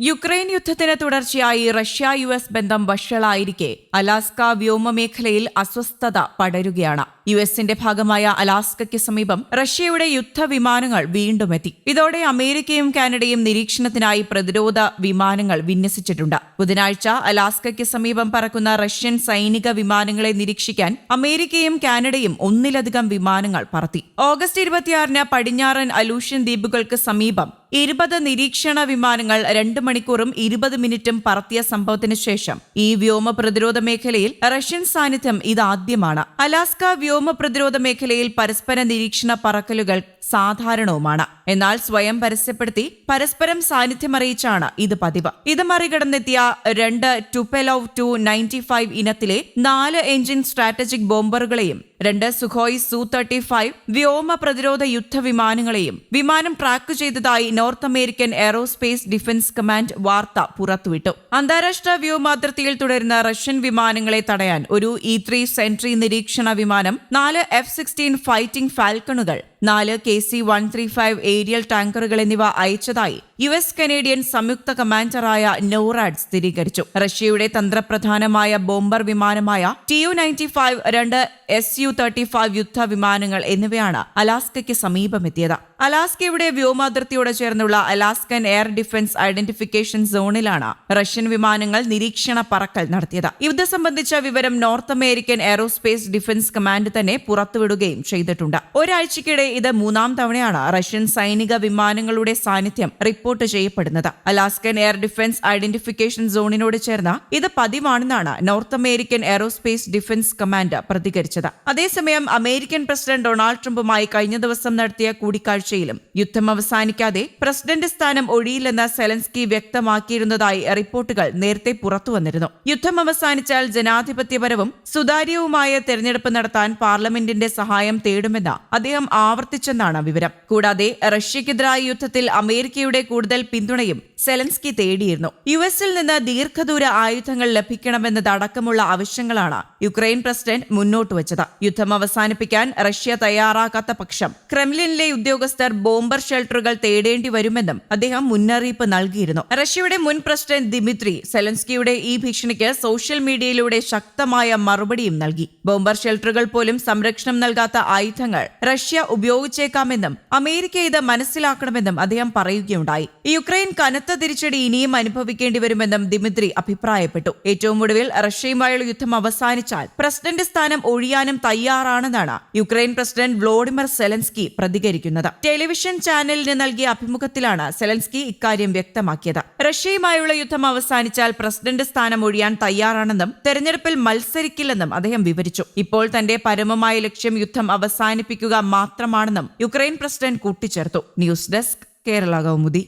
Ukraine യുദ്ധത്തിന് തുടർച്ചയായി Russia U S ബന്ധം വഷളായിരിക്കെ. അലാസ്ക വ്യോമമേഖലയിൽ അസ്വസ്ഥത പടരുകയാണ്. യു എസിന്റെ ഭാഗമായ അലാസ്കയ്ക്ക് സമീപം റഷ്യയുടെ യുദ്ധവിമാനങ്ങൾ വീണ്ടും എത്തി ഇതോടെ അമേരിക്കയും കാനഡയും നിരീക്ഷണത്തിനായി പ്രതിരോധ വിമാനങ്ങൾ വിന്യസിച്ചിട്ടുണ്ട്. ബുധനാഴ്ച അലാസ്കയ്ക്ക് സമീപം പറക്കുന്ന റഷ്യൻ സൈനിക വിമാനങ്ങളെ നിരീക്ഷിക്കാൻ അമേരിക്കയും കാനഡയും ഒന്നിലധികം വിമാനങ്ങൾ പറത്തി. ഓഗസ്റ്റ് ഇരുപത്തിയാറിന് പടിഞ്ഞാറൻ അലൂഷ്യൻ ദ്വീപുകൾക്ക് സമീപം ഇരുപത് നിരീക്ഷണ വിമാനങ്ങൾ രണ്ട് മണിക്കൂറും ഇരുപത് മിനിറ്റും പറത്തിയ സംഭവത്തിന് ശേഷം ഈ വ്യോമ പ്രതിരോധ മേഖലയിൽ റഷ്യൻ സാന്നിധ്യം ഇതാദ്യമാണ്. അലാസ്ക വ്യോമ പ്രതിരോധ മേഖലയിൽ പരസ്പര നിരീക്ഷണ പറക്കലുകൾ സാധാരണവുമാണ്. എന്നാൽ സ്വയം പരസ്യപ്പെടുത്തി പരസ്പരം സാന്നിധ്യമറിയിച്ചാണ് ഇത് പതിവ്. ഇത് മറികടന്നെത്തിയ രണ്ട് ടുപെലോവ് ടു നയന്റി ഫൈവ് ഇനത്തിലെ നാല് എഞ്ചിൻ സ്ട്രാറ്റജിക് ബോംബറുകളെയും രണ്ട് സുഖോയ് സു തേർട്ടി ഫൈവ് വ്യോമ പ്രതിരോധ യുദ്ധവിമാനങ്ങളെയും വിമാനം ട്രാക്ക് ചെയ്തതായി North American Aerospace Defense Command വാർത്ത പുറത്തുവിട്ടു. അന്താരാഷ്ട്ര വ്യോമാതിർത്തിയിൽ തുടരുന്ന റഷ്യൻ വിമാനങ്ങളെ തടയാൻ ഒരു ഇ ത്രീ സെൻട്രി നിരീക്ഷണ വിമാനം നാല് എഫ് സിക്സ്റ്റീൻ ഫൈറ്റിംഗ് ഫാൽക്കണുകൾ നാല് K C one three five aerial ടാങ്കറുകൾ എന്നിവ അയച്ചതായി യു എസ് കനേഡിയൻ സംയുക്ത കമാൻഡറായ നോറാഡ് സ്ഥിരീകരിച്ചു. റഷ്യയുടെ തന്ത്രപ്രധാനമായ ബോംബർ വിമാനമായ ടി യു നയന്റി ഫൈവ് രണ്ട് എസ് യു തേർട്ടി ഫൈവ് യുദ്ധ വിമാനങ്ങൾ എന്നിവയാണ് അലാസ്കയ്ക്ക് സമീപമെത്തിയത്. അലാസ്കയുടെ വ്യോമാതിർത്തിയോട് ചേർന്നുള്ള അലാസ്കൻ എയർ ഡിഫൻസ് ഐഡന്റിഫിക്കേഷൻ സോണിലാണ് റഷ്യൻ വിമാനങ്ങൾ നിരീക്ഷണ പറക്കൽ നടത്തിയത്. ഇത് സംബന്ധിച്ച വിവരം North American Aerospace Defense Command തന്നെ പുറത്തുവിടുകയും ചെയ്തിട്ടുണ്ട്. ഒരാഴ്ചയ്ക്കിടെ ഇത് മൂന്നാം തവണയാണ് റഷ്യൻ സൈനിക വിമാനങ്ങളുടെ സാന്നിധ്യം റിപ്പോർട്ട് ചെയ്യപ്പെടുന്നത്. അലാസ്കൻ എയർ ഡിഫൻസ് ഐഡന്റിഫിക്കേഷൻ സോണിനോട് ചേർന്ന ഇത് പതിവാണെന്നാണ് North American Aerospace Defense Command പ്രതികരിച്ചത്. അതേസമയം അമേരിക്കൻ പ്രസിഡന്റ് ഡൊണാൾഡ് ട്രംപുമായി കഴിഞ്ഞ ദിവസം നടത്തിയ കൂടിക്കാഴ്ചയിലും യുദ്ധം അവസാനിക്കാതെ പ്രസിഡന്റ് സ്ഥാനം ഒഴിയില്ലെന്ന് സെലൻസ്കി വ്യക്തമാക്കിയിരുന്നതായി റിപ്പോർട്ടുകൾ നേരത്തെ പുറത്തുവന്നിരുന്നു യുദ്ധം അവസാനിച്ചാൽ ജനാധിപത്യപരവും സുതാര്യവുമായ തെരഞ്ഞെടുപ്പ് നടത്താൻ പാർലമെന്റിന്റെ സഹായം തേടുമെന്ന് അദ്ദേഹം ആവർത്തിച്ചെന്നാണ് വിവരം. കൂടാതെ റഷ്യക്കെതിരായ യുദ്ധത്തിൽ അമേരിക്കയുടെ കൂടുതൽ പിന്തുണയും സെലൻസ്കി തേടിയിരുന്നു. യു എസിൽ നിന്ന് ദീർഘദൂര ആയുധങ്ങൾ ലഭിക്കണമെന്നതടക്കമുള്ള ആവശ്യങ്ങളാണ് യുക്രൈൻ പ്രസിഡന്റ് മുന്നോട്ട് വച്ചത്. യുദ്ധം അവസാനിപ്പിക്കാൻ റഷ്യ തയ്യാറാകാത്ത പക്ഷം ക്രെംലിനിലെ ഉദ്യോഗസ്ഥർ ബോംബർ ഷെൽട്ടറുകൾ തേടേണ്ടി വരുമെന്നും അദ്ദേഹം മുന്നറിയിപ്പ് നൽകിയിരുന്നു. റഷ്യയുടെ മുൻ പ്രസിഡന്റ് ദിമിത്രി സെലൻസ്കിയുടെ ഈ ഭീഷണിക്ക് സോഷ്യൽ മീഡിയയിലൂടെ ശക്തമായ മറുപടിയും നൽകി. ബോംബർ ഷെൽട്ടറുകൾ പോലും സംരക്ഷണം നൽകാത്ത ആയുധങ്ങൾ റഷ്യ ഉപയോഗിച്ചേക്കാമെന്നും അമേരിക്ക ഇത് മനസ്സിലാക്കണമെന്നും അദ്ദേഹം പറയുകയുണ്ടായി. യുക്രൈൻ കനത്ത തിരിച്ചടി ഇനിയും അനുഭവിക്കേണ്ടി വരുമെന്നും ദിമിത്രി അഭിപ്രായപ്പെട്ടു. ഏറ്റവും ഒടുവിൽ റഷ്യയുമായുള്ള യുദ്ധം അവസാനിച്ചാൽ പ്രസിഡന്റ് സ്ഥാനം ഒഴിയാനും തയ്യാറാണെന്നാണ് യുക്രൈൻ പ്രസിഡന്റ് വ്ളോഡിമർ സെലൻസ്കി പ്രതികരിക്കുന്നത്. ടെലിവിഷൻ ചാനലിന് നൽകിയ അഭിമുഖത്തിലാണ് സെലൻസ്കി ഇക്കാര്യം വ്യക്തമാക്കിയത്. റഷ്യയുമായുള്ള യുദ്ധം അവസാനിച്ചാൽ പ്രസിഡന്റ് സ്ഥാനം ഒഴിയാൻ തയ്യാറാണെന്നും തെരഞ്ഞെടുപ്പിൽ മത്സരിക്കില്ലെന്നും അദ്ദേഹം വിവരിച്ചു. ഇപ്പോൾ തന്റെ പരമമായ ലക്ഷ്യം യുദ്ധം അവസാനിപ്പിക്കുക മാത്രമാണെന്നും യുക്രൈൻ പ്രസിഡന്റ് കൂട്ടിച്ചേർത്തു. News desk Kerala Kaumudi.